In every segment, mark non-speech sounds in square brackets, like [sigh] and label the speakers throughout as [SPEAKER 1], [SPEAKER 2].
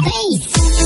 [SPEAKER 1] Bass.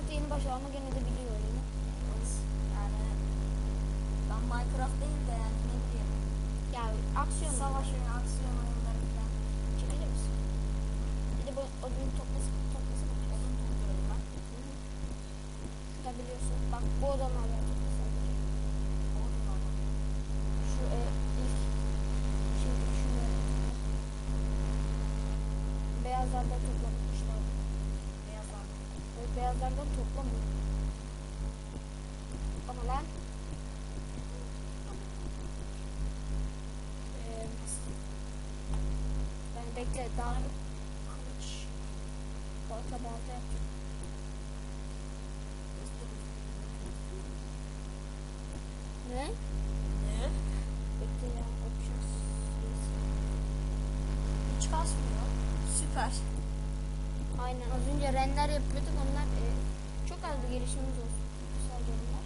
[SPEAKER 2] Minecraft yeni başladı ama gene de biliyor oyunu
[SPEAKER 3] evet. Yani ben Minecraft değil de yani ne bileyim.
[SPEAKER 2] Ya aksiyon
[SPEAKER 3] Savaş oyunu, aksiyon oyunları falan.
[SPEAKER 2] çekilir misin? Bir de bu odunu toplasın toplasın
[SPEAKER 3] Odun topluyorum ben.
[SPEAKER 2] Da biliyorsun bak bu
[SPEAKER 3] Odun aldım.
[SPEAKER 2] Şu e, ilk şimdi şunları beyazlardan toplamışlar. Beyazlardan toplamıyor. Ama lan Eee, ben bekle daha
[SPEAKER 3] Kılıç.
[SPEAKER 2] balta balta yapacağım. Ne?
[SPEAKER 3] Ne?
[SPEAKER 2] Bekle ya yapacağız.
[SPEAKER 3] Hiç kasmıyor. Süper.
[SPEAKER 2] Aynen az önce render yapıyorduk onlar çok az bir gelişimimiz olsun sadece bunlar.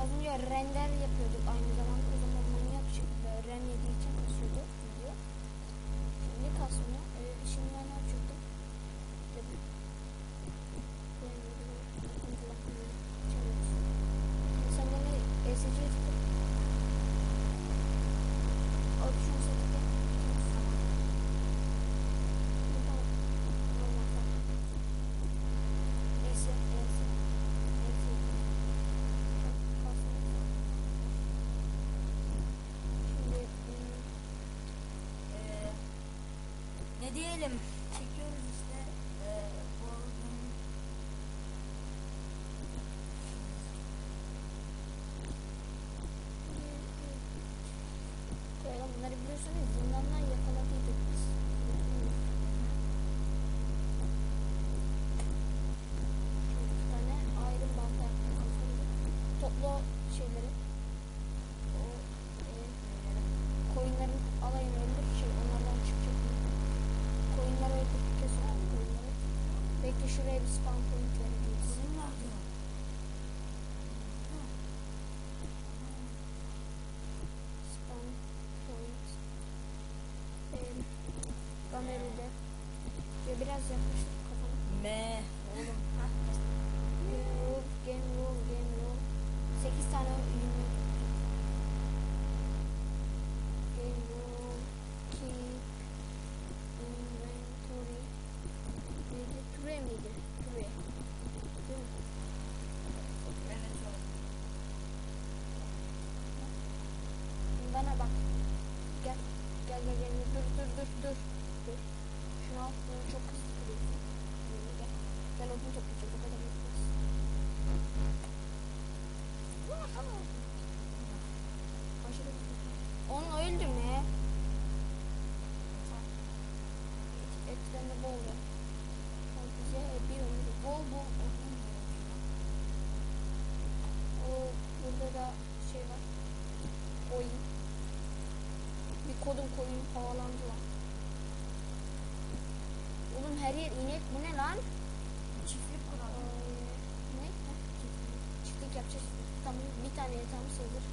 [SPEAKER 2] Az önce render yapıyorduk aynı zamanda o zaman manyak şekilde ren yediği için kasıyordu video. Şimdi kasmıyor. E, şimdi ben ne yapacaktım? Dedim. Şimdi sen bana ESC'ye tıkla. Options tıkla. Tamam. Tamam, tamam. Neyse, neyse. Neyse. Kalsın. Şimdi hmm,
[SPEAKER 3] Ee, ne diyelim? Çekiyoruz işte. Ee, bu oyunun
[SPEAKER 2] koyalım. Bunları biliyorsunuz zindandan yakaladıydık biz. İki tane ayrım balta yaptık. Topla şeyleri. O e, koyunların alayını öldür. Şey onlardan çıkacak. Koyunları öldürdükçe sonra koyunları. Bekle şuraya bir spawn point vereceğiz.
[SPEAKER 3] Kızım nerede?
[SPEAKER 2] Spawn point. E, kamerada. Ve biraz yaklaştık kafana.
[SPEAKER 3] Me. Oğlum. Hah.
[SPEAKER 2] Game rule, game rule, game rule. 8 tane ürünü Game rule, keep, inventory. Neydi? Ture miydi? Ture. Değil mi?
[SPEAKER 3] Evet oğlum.
[SPEAKER 2] Bana bak. Gel. Gel gel gel. Dur dur dur dur. Dur. Şunu al. Bunu çok hızlı kırıyorsun. Böyle Gel. Gel odun toplayacağız. O kadar yetmez. Aşırı Onu öldürme. O bize bir ömür. Bol bol gerekiyor. O burada da şey var. Koyun. Bir kodum koyun havalandı lan. Oğlum her yer inek bu ne lan?
[SPEAKER 3] Çiftlik
[SPEAKER 2] Ee,
[SPEAKER 3] kuralım.
[SPEAKER 2] ne? Ha, Çiftlik yapacağız. Tamam bir tane yatağımız hazır.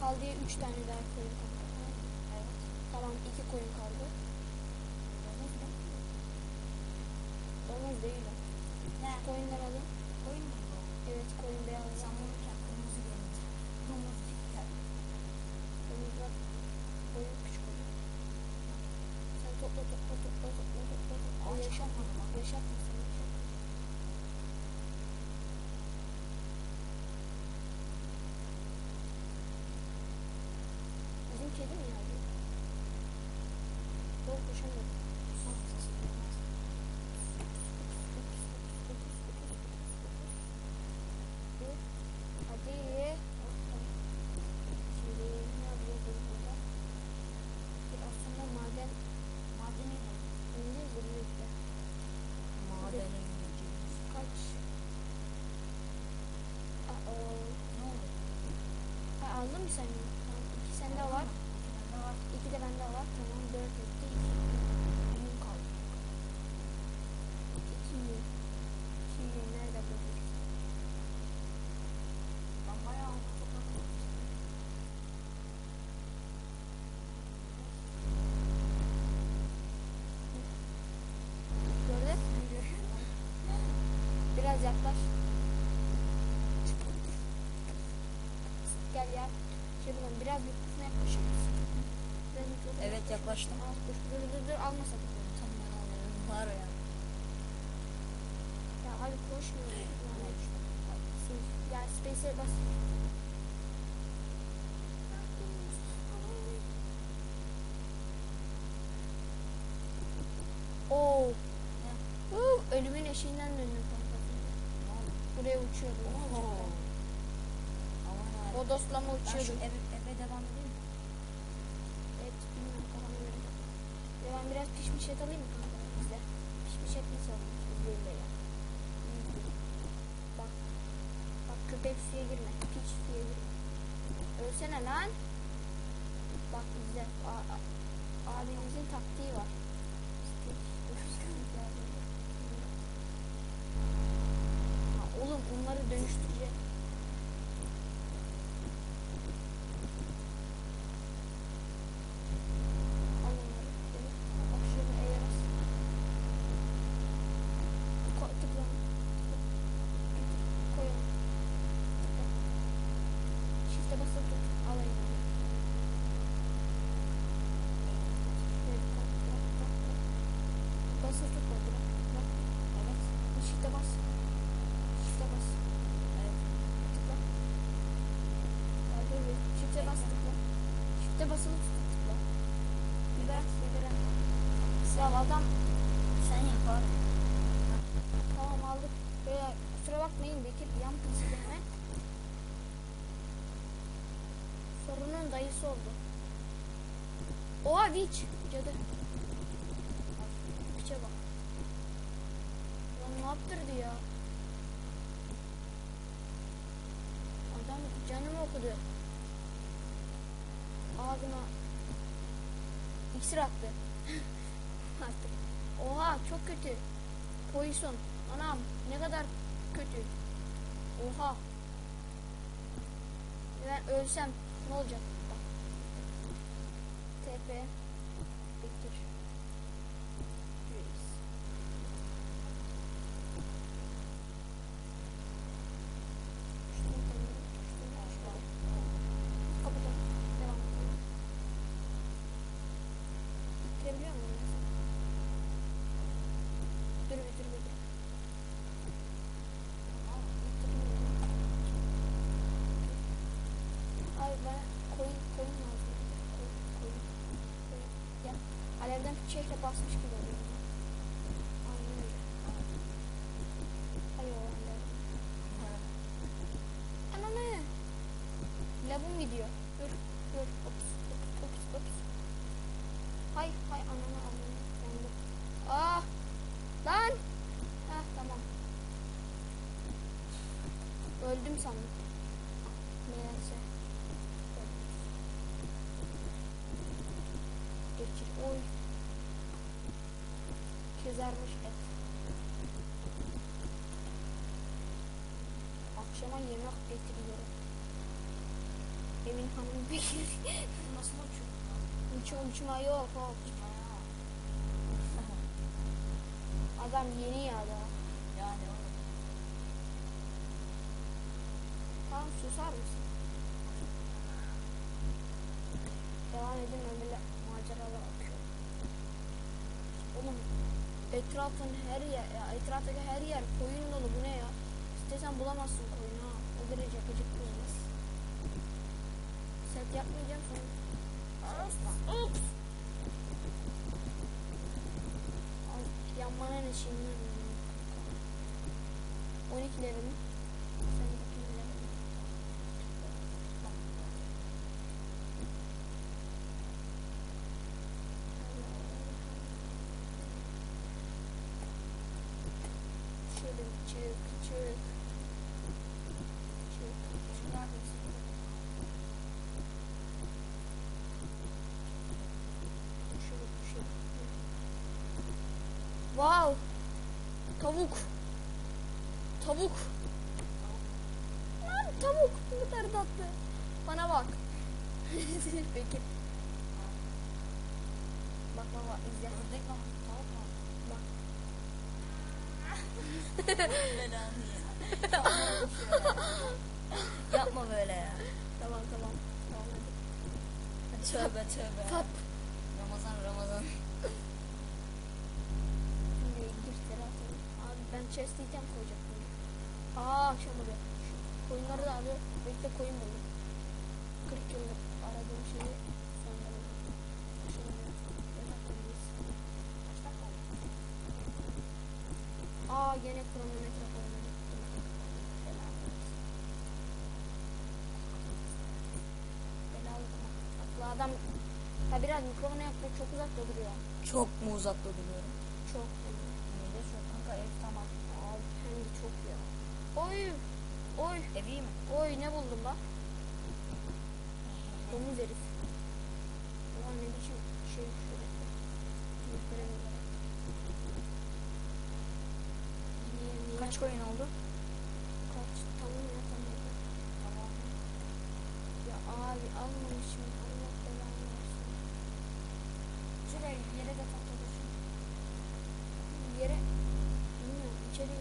[SPEAKER 2] Kaldı üç tane daha koyun kaldı.
[SPEAKER 3] Evet.
[SPEAKER 2] Tamam iki koyun kaldı.
[SPEAKER 3] Domuz mu?
[SPEAKER 2] Domuz değil o.
[SPEAKER 3] Ne?
[SPEAKER 2] Koyunları alın.
[SPEAKER 3] Koyun mu bu?
[SPEAKER 2] Evet koyun beyaz.
[SPEAKER 3] Sen vururken kırmızı görünce. Domuz değil.
[SPEAKER 2] Domuzlar koyun küçük oluyor. Sen topla topla topla topla topla. topla.
[SPEAKER 3] Ağaç
[SPEAKER 2] Yaşatma.
[SPEAKER 3] kalmadı lan.
[SPEAKER 2] Yaşatma sen yaşatma. Bizim kedi mi yazdı? Yok koşamıyorum.
[SPEAKER 3] Son sesi duymaz.
[SPEAKER 2] Hadi. Şimdi ne yapıyoruz burada? Biraz yaklaş. Gel ya. Şey bulalım. Biraz mikrofona yaklaşır mısın?
[SPEAKER 3] Evet, yaklaştım.
[SPEAKER 2] Al, dur, dur, dur, dur, alma sakın.
[SPEAKER 3] Tamam alıyorum. Var ya.
[SPEAKER 2] Ya hadi koşmuyor. Yani. Ya space'e bas. Oo. Uh, ölümün eşiğinden döndüm Buraya uçuyordu. O dostlama uçuyordu.
[SPEAKER 3] eve, eve devam edeyim mi?
[SPEAKER 2] Evet bilmiyorum kafama göre. Ya ben biraz pişmiş et alayım mı kanka bizde? Pişmiş et nasıl alıyoruz biz böyle? Bak. Bak köpek suya girme. Piç suya girme. Ölsene lan. Bak a, abimizin taktiği var. Ha, oğlum onları dönüştüreceğim. Al onları. Gel. Bak şunu E'ye bas. Ko tıkla. Getir. Koy onu. Tıkla. Shift'e basılı tut. Alayım onu. Bir. Bırak, bırak, bırak. Basılı tutma. Bırak. Bırak. Evet. Shift'e bas. Shift'e bas.
[SPEAKER 3] Evet.
[SPEAKER 2] Tıkla. Ya dur bir. Shift'e bas tıkla. Shift'e basılı tutup tıkla. Biber, biber. Ya adam
[SPEAKER 3] Sen yap abi.
[SPEAKER 2] Tamam aldık. Böyle kusura bakmayın Bekir Sorunun dayısı oldu. Oha Witch. Cadı. Piçe bak. Lan ne yaptırdı ya? Adam canımı okudu. Ağzıma iksir attı. [laughs] Artık. Oha çok kötü. Poison. Anam ne kadar kötü. Oha. Ben ölsem ne olacak? Bak. TP. Bekir. Reis. Düştüm kendime, düştüm, düştüm. Kapatalım. Devam edelim. Bitirebiliyor muyum mesela? Dur bir dur bir dur. Ay ben koyun koyun lazım. Koyun koyun. koyun. Ya çiçekle basmış gibi oluyor. Aynen öyle. Hayır o alev. Ananı. Lavım gidiyor. Dur dur. Ops ops ops ops. Hay hay ananı ananı. Yandım. Ah. Lan. Heh tamam. Öldüm sandım. Kızarmış et. Akşama yemek getiriyorum. Emin hanım bekliyor. [laughs]
[SPEAKER 3] Nasıl uçuyor?
[SPEAKER 2] Uçma uçma yok hop. [laughs] Adam yeni ya da.
[SPEAKER 3] Yani oğlum.
[SPEAKER 2] Tamam susar mısın? Devam edin öyle maceralar akıyor. Oğlum etrafın her yer, ya etraftaki her yer koyun dolu bu ne ya? İstesen bulamazsın koyunu ha. O derece gıcıklıyız. Set yapmayacağım sonra. Ups. Al, Yanmanın içinden. 12'lerim. Sen 12'lerim. Şöyle çık çık. Çık çık.
[SPEAKER 3] Neredesin?
[SPEAKER 2] Şöyle şöyle. Wow. Tavuk. Tavuk. Lan tavuk. Ne kadar tatlı. Bana bak. [laughs] Peki. Bak bak izle.
[SPEAKER 3] Ördek mi? Tavuk mu?
[SPEAKER 2] Bak.
[SPEAKER 3] Yapma böyle ya.
[SPEAKER 2] Tamam tamam. Tamam hadi.
[SPEAKER 3] Tövbe tövbe. Ramazan Ramazan.
[SPEAKER 2] Şimdi giftleri atalım. Abi ben chest item koyacaktım. Aa akşam oluyor. Şu koyunları da abi. Bekle koyun buldum. 40 yıllık aradığım şeyi sonunda buldum. Şunu koyacağız. Kaç dakika? Aa gene kronometre? Aklı adam Ha biraz mikrofona yaklaşık çok uzakta duruyor.
[SPEAKER 3] Çok mu uzakta duruyorum?
[SPEAKER 2] Çok.
[SPEAKER 3] Hem de çok kanka ev tamam.
[SPEAKER 2] Abi hem de çok ya. Oy. Oy.
[SPEAKER 3] Ev iyi mi?
[SPEAKER 2] Oy ne buldum bak. Domuz herif. Ulan ne biçim şey şöyle.
[SPEAKER 3] Kaç koyun oldu?
[SPEAKER 2] Kaç? Tamam ya tamam.
[SPEAKER 3] Tamam.
[SPEAKER 2] Ya abi almamışım. Allah belanı versin.
[SPEAKER 3] Şuraya yere de tahta düşün.
[SPEAKER 2] Yere. Bilmiyorum içeri.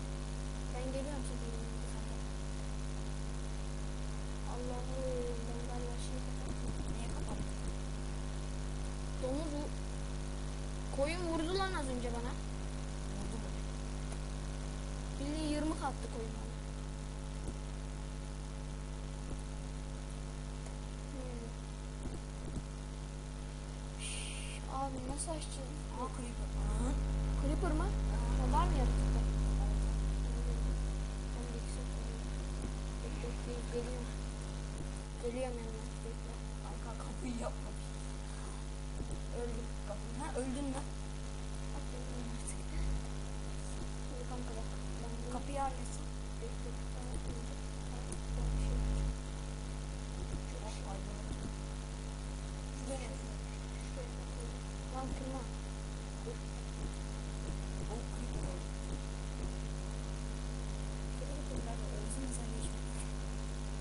[SPEAKER 2] Ben geliyorum senin yanına. Allah'ım ben galiba şey kapattım.
[SPEAKER 3] Niye kapattın?
[SPEAKER 2] Domuz vu- Koyun vurdu lan az önce bana.
[SPEAKER 3] Oldu mu?
[SPEAKER 2] Bildiğin yırmık attı koyun bana. Hmm. Abi nasıl açacağız?
[SPEAKER 3] Aa creeper. Aa.
[SPEAKER 2] Creeper mı? O var mı yaratıkta? Geliyorum. Geliyorum hemen.
[SPEAKER 3] Kanka kapıyı yapma.
[SPEAKER 2] Öldüm.
[SPEAKER 3] Kapıyı. Ha öldün mü?
[SPEAKER 2] Bak öldüm artık. Şimdi kanka bak. Ben bunu
[SPEAKER 3] Kapıyı halletsin.
[SPEAKER 2] bekle. Ben öldüm. Ben bir şey yapacağım. Çok şey
[SPEAKER 3] Şuraya.
[SPEAKER 2] Şuraya koyayım. Lan kırma. Dur.
[SPEAKER 3] O creeper oldu. Creeper'lar ölsün sen geçme.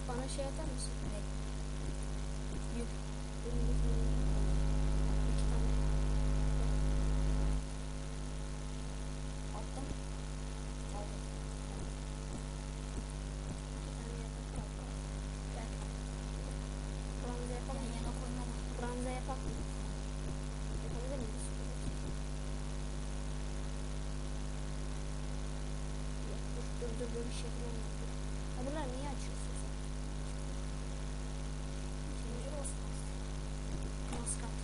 [SPEAKER 2] Bana şey atar mısın?
[SPEAKER 3] Ne?
[SPEAKER 2] Yük. Benim yüküm. İki tane.
[SPEAKER 3] Attım. Aldım.
[SPEAKER 2] İki tane yatak kalk. Gel. Buramıza yapalım.
[SPEAKER 3] Ben yana koymam.
[SPEAKER 2] Buramıza yapalım. Yapabilir miyiz? Yok, Dur dur dur bir şey olmaz. Dur. Ha bunlar niye açıyorsun sen?
[SPEAKER 3] Zincir olsun.
[SPEAKER 2] Maskat.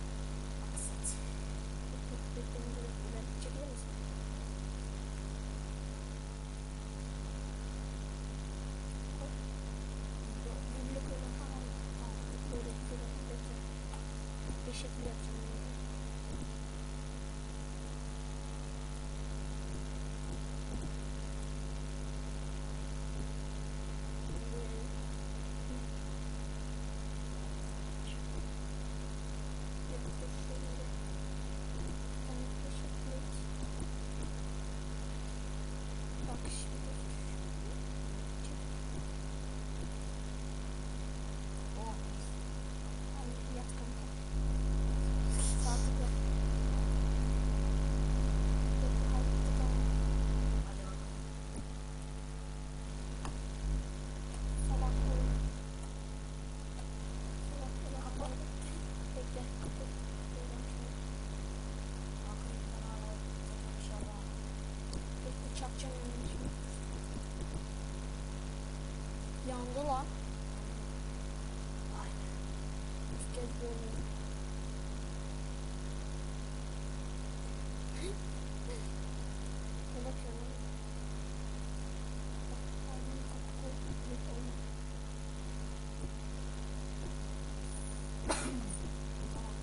[SPEAKER 3] Maksat.
[SPEAKER 2] Dur dur dur dur dur dur. dur. Çekilir misin? Böyle böyle falan. Tamam, Böyle böyle bekle. Teşekkür yapacağım. Bak şimdi.
[SPEAKER 3] Oh.
[SPEAKER 2] Hadi yat kanka. Sağ tıkla. Dur, hadi tıkla.
[SPEAKER 3] Hadi bakalım.
[SPEAKER 2] Salak koy. Salak salak koy. Bekle. Dur. Buradan şöyle.
[SPEAKER 3] Aa, creeper'lar hala zaten aşağıda.
[SPEAKER 2] Bekle çakacağım yanına şimdi. Yandı lan.
[SPEAKER 3] Aynen.
[SPEAKER 2] İlk kez görüyorum. Ne bakıyorsun oğlum? Bak, ağzını kapı koy. Yok, olmaz.
[SPEAKER 3] Tamam.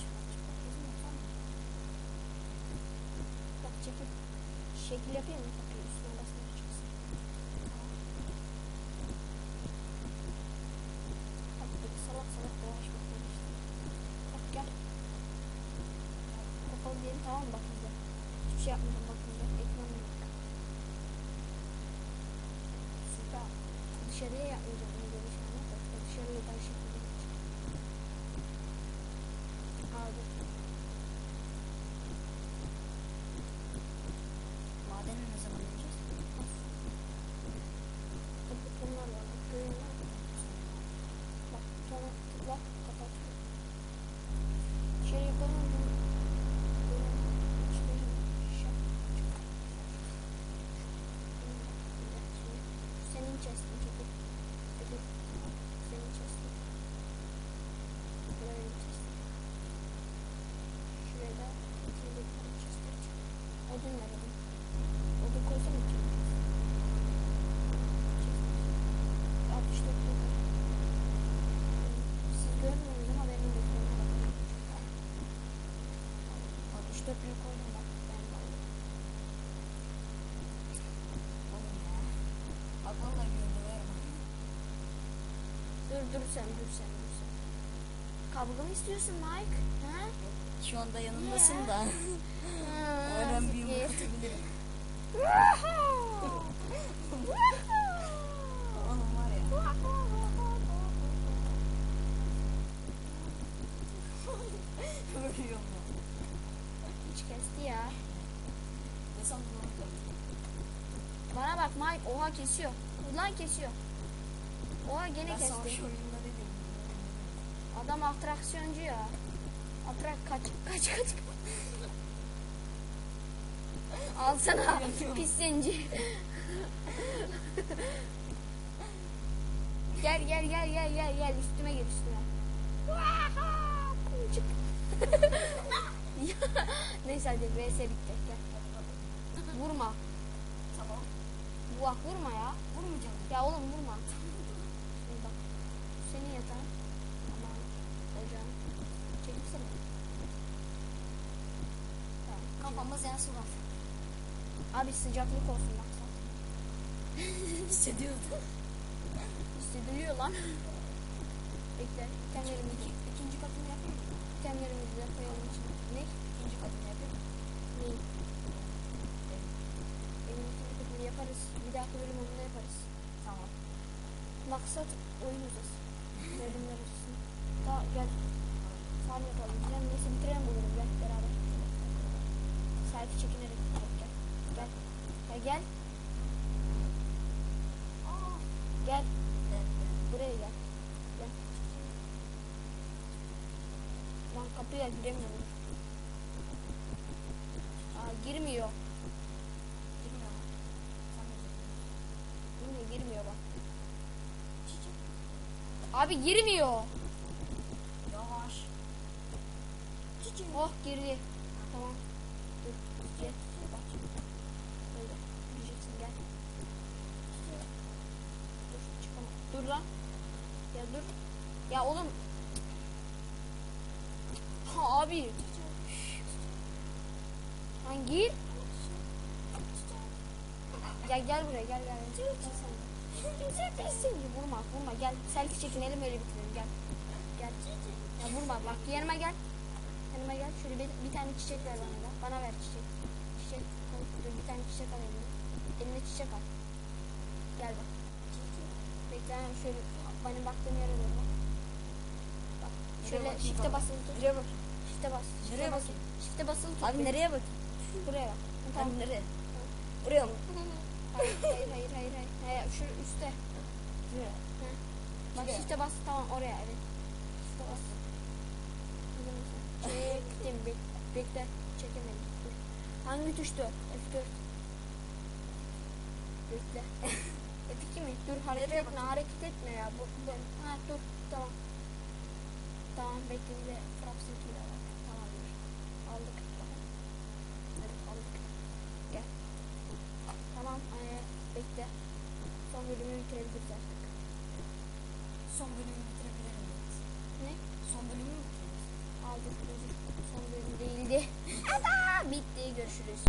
[SPEAKER 3] Çıkar çıkar. Kızım yapsana.
[SPEAKER 2] Bak çekil. Şekil yapayım mı kapıyı üstüne basmaya çıksın. Böyle salak salak dolaşmak işte. Bak gel. Tamam mı bak bize. Hiçbir şey yapmayacağım bak bize. Ekran yok. Süper. Dışarıya yapmayacağım onu böyle şey anlat da. Dışarıya ben şekilde yapacağım. Aldım.
[SPEAKER 3] Maden
[SPEAKER 2] odun ver odun. Odun koysana içine. 64 yeter. Siz görmüyorsunuz ama benim de görmüyorum. 64 büyük koydum bak. Ben de.
[SPEAKER 3] Oğlum ya. Bak vallahi güldürüyorum.
[SPEAKER 2] Dur dur sen dur sen dur sen. Kavga mı istiyorsun Mike? Ha?
[SPEAKER 3] Şu anda yanındasın da. [laughs] Oradan bir yumruk atabilirim. Oğlum var ya. Ölüyorum [laughs] ya.
[SPEAKER 2] Hiç kesti ya.
[SPEAKER 3] Oğlum?
[SPEAKER 2] Bana bak Mike oha kesiyor. Ulan kesiyor. Oha gene
[SPEAKER 3] Ben
[SPEAKER 2] kesti. Adam atraksiyoncu ya. Atrak kaç kaç kaç. Alsana pis zenci. gel gel gel gel gel gel üstüme gel üstüme. Çık. [laughs] Neyse hadi vs bitti. Gel. Vurma.
[SPEAKER 3] Tamam.
[SPEAKER 2] Bak vurma ya.
[SPEAKER 3] Vurmayacağım.
[SPEAKER 2] Ya oğlum vurma. Şimdi bak. Senin yatağın. Aman ocağın. Çekilsene. Tamam.
[SPEAKER 3] Kafamız yansı var.
[SPEAKER 2] Abi sıcaklık olsun bak sen. [laughs]
[SPEAKER 3] Hissediyordum.
[SPEAKER 2] Hissediliyor lan. Bekle. Kendilerimizi,
[SPEAKER 3] İkinci katını yapayım
[SPEAKER 2] kendilerimizi de koyalım içine. Ne?
[SPEAKER 3] İkinci katını yapayım?
[SPEAKER 2] Neyi? Yaparız. Bir dahaki bölüm onu da yaparız.
[SPEAKER 3] Tamam.
[SPEAKER 2] Maksat oyun uzasın. Bölümler uzasın. Daha gel. Farm yapalım. Gel neyse bitirelim bu bölümü. Gel beraber. Selfie çekinerek. Gel. Gel. Gel.
[SPEAKER 3] Aa.
[SPEAKER 2] Gel.
[SPEAKER 3] Evet.
[SPEAKER 2] Buraya gel. Gel. Lan kapıya giremiyorum. Aa. Girmiyor
[SPEAKER 3] mu? Sen de gir.
[SPEAKER 2] Girmiyor, bak. Abi girmiyor.
[SPEAKER 3] Yavaş. Çiçek.
[SPEAKER 2] Oh girdi. Tamam. Dur. Gel. Bak. Böyle. Gireceksin gel. Dur çıkamam. Dur lan. Ya dur. Ya oğlum. Ha abi. Lan gir. Ya gel buraya gel gel. Gel sen vurma vurma gel. Selfie çekinelim öyle bitirelim gel. Gel. Ya vurma bak yanıma gel. Yanıma gel. Şöyle bir, bir tane çiçek ver bana da. Bana ver çiçek. Çiçek. Dur bir tane çiçek al eline. Eline çiçek al. Gel bak. Bekle şöyle benim baktığım yere doğru bak. Bak. Şöyle shift'e basılı tut.
[SPEAKER 3] Nereye bak?
[SPEAKER 2] Shift'e bas.
[SPEAKER 3] Nereye bakayım?
[SPEAKER 2] Shift'e basılı tut.
[SPEAKER 3] Abi nereye bak?
[SPEAKER 2] Buraya bak.
[SPEAKER 3] Tamam
[SPEAKER 2] Tamam.
[SPEAKER 3] nereye? Buraya mı?
[SPEAKER 2] Hayır hayır hayır hayır. hayır. Hayır, şu üstte.
[SPEAKER 3] Buraya.
[SPEAKER 2] Bak
[SPEAKER 3] Şuraya.
[SPEAKER 2] shift'e bas. Tamam oraya evet. Shift'e bas. Çektim. Bek bekle. Çekemedim. Dur. Hangi tuştu? F4. Bekle. [laughs] F2 mi? Dur hareket
[SPEAKER 3] Nereye
[SPEAKER 2] etme. Hareket etme ya. Bu, ben. Ha dur. Tamam. Tamam bekle bir de Fraps'ın ile bak. Tamam dur. Aldık. Bakın. Evet aldık. Gel. Tamam. Bekle. Son bölümü bitirebiliriz artık.
[SPEAKER 3] Son bölümü